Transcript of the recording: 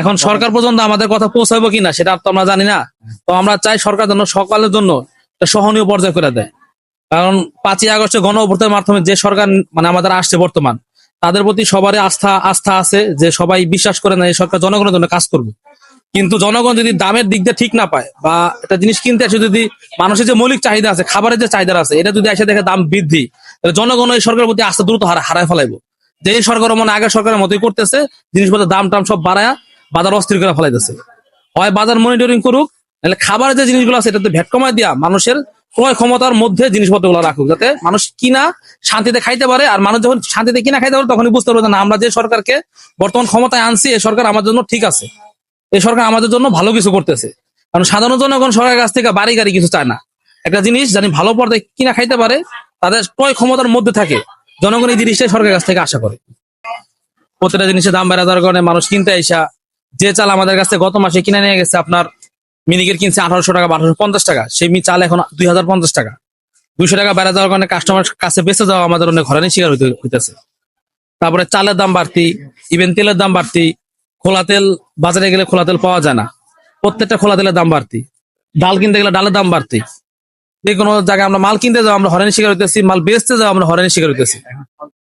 এখন সরকার পর্যন্ত আমাদের কথা পৌঁছাবো কিনা, সেটা তো আমরা জানি না। তো আমরা চাই সরকার যেন সকালের জন্য সহনীয় পর্যায়ে করে দেয়। কারণ পাঁচই আগস্টে গণ মাধ্যমে যে সরকার মানে আমাদের আসছে বর্তমান, তাদের প্রতি সবারই আস্থা আস্থা আছে যে সবাই বিশ্বাস করে না এই সরকার জনগণের জন্য কাজ করবে। কিন্তু জনগণ যদি দামের দিক দিয়ে ঠিক না পায় বা একটা জিনিস কিনতে আসে, যদি মানুষের যে মৌলিক চাহিদা আছে, খাবারের যে চাহিদা আছে, এটা যদি এসে দেখে দাম বৃদ্ধি, তাহলে জনগণ এই সরকারের প্রতি আস্থা দ্রুত হারা হারায় ফেলাইবো। যে সরকার মনে আগের সরকারের মতোই করতেছে, জিনিসপত্রের দাম টাম সব বাড়ায় বাজার অস্থির করে ফেলাইতেছে। হয় বাজার মনিটরিং করুক, নাহলে খাবারের যে জিনিসগুলো আছে এটাতে ভ্যাট কমায় দিয়া মানুষের ক্রয় ক্ষমতার মধ্যে জিনিসপত্রগুলো রাখুক, যাতে মানুষ কিনা শান্তিতে খাইতে পারে আর মানুষ যখন শান্তিতে কিনা খাইতে পারে তখনই বুঝতে পারবে না, আমরা যে সরকারকে বর্তমান ক্ষমতায় আনছি এই সরকার আমাদের জন্য ঠিক আছে। এই সরকার আমাদের জন্য ভালো কিছু করতেছে। কারণ সাধারণ জনগণ সরকারের কাছ থেকে বাড়ি গাড়ি কিছু চায় না। একটা জিনিস জানি ভালো পর্দায় কিনা খাইতে পারে, তাদের ক্রয় ক্ষমতার মধ্যে থাকে। জনগণ এই জিনিসটাই সরকারের কাছ থেকে আশা করে। প্রতিটা জিনিসের দাম বেড়ে যাওয়ার কারণে মানুষ কিনতে আইসা, যে চাল আমাদের কাছে গত মাসে কিনে নিয়ে গেছে, আপনার মিনিকের কিনছে আঠারোশো টাকা, বারোশো পঞ্চাশ টাকা, সেই চাল এখন দুই হাজার পঞ্চাশ টাকা। দুইশো টাকা বেড়ে যাওয়ার কারণে কাস্টমার কাছে বেঁচে যাওয়া আমাদের অনেক হরানি শিকার হইতে হইতেছে। তারপরে চালের দাম বাড়তি ইভেন তেলের দাম বাড়তি, খোলা তেল, বাজারে গেলে খোলা তেল পাওয়া যায় না। প্রত্যেকটা খোলা তেলের দাম বাড়তি। ডাল কিনতে গেলে ডালের দাম বাড়তি। যে কোনো জায়গায় আমরা মাল কিনতে যাও, আমরা হরেন শিকার হইতেছি, মাল বেচতে যাও, আমরা হরেন শিকার হইতেছি।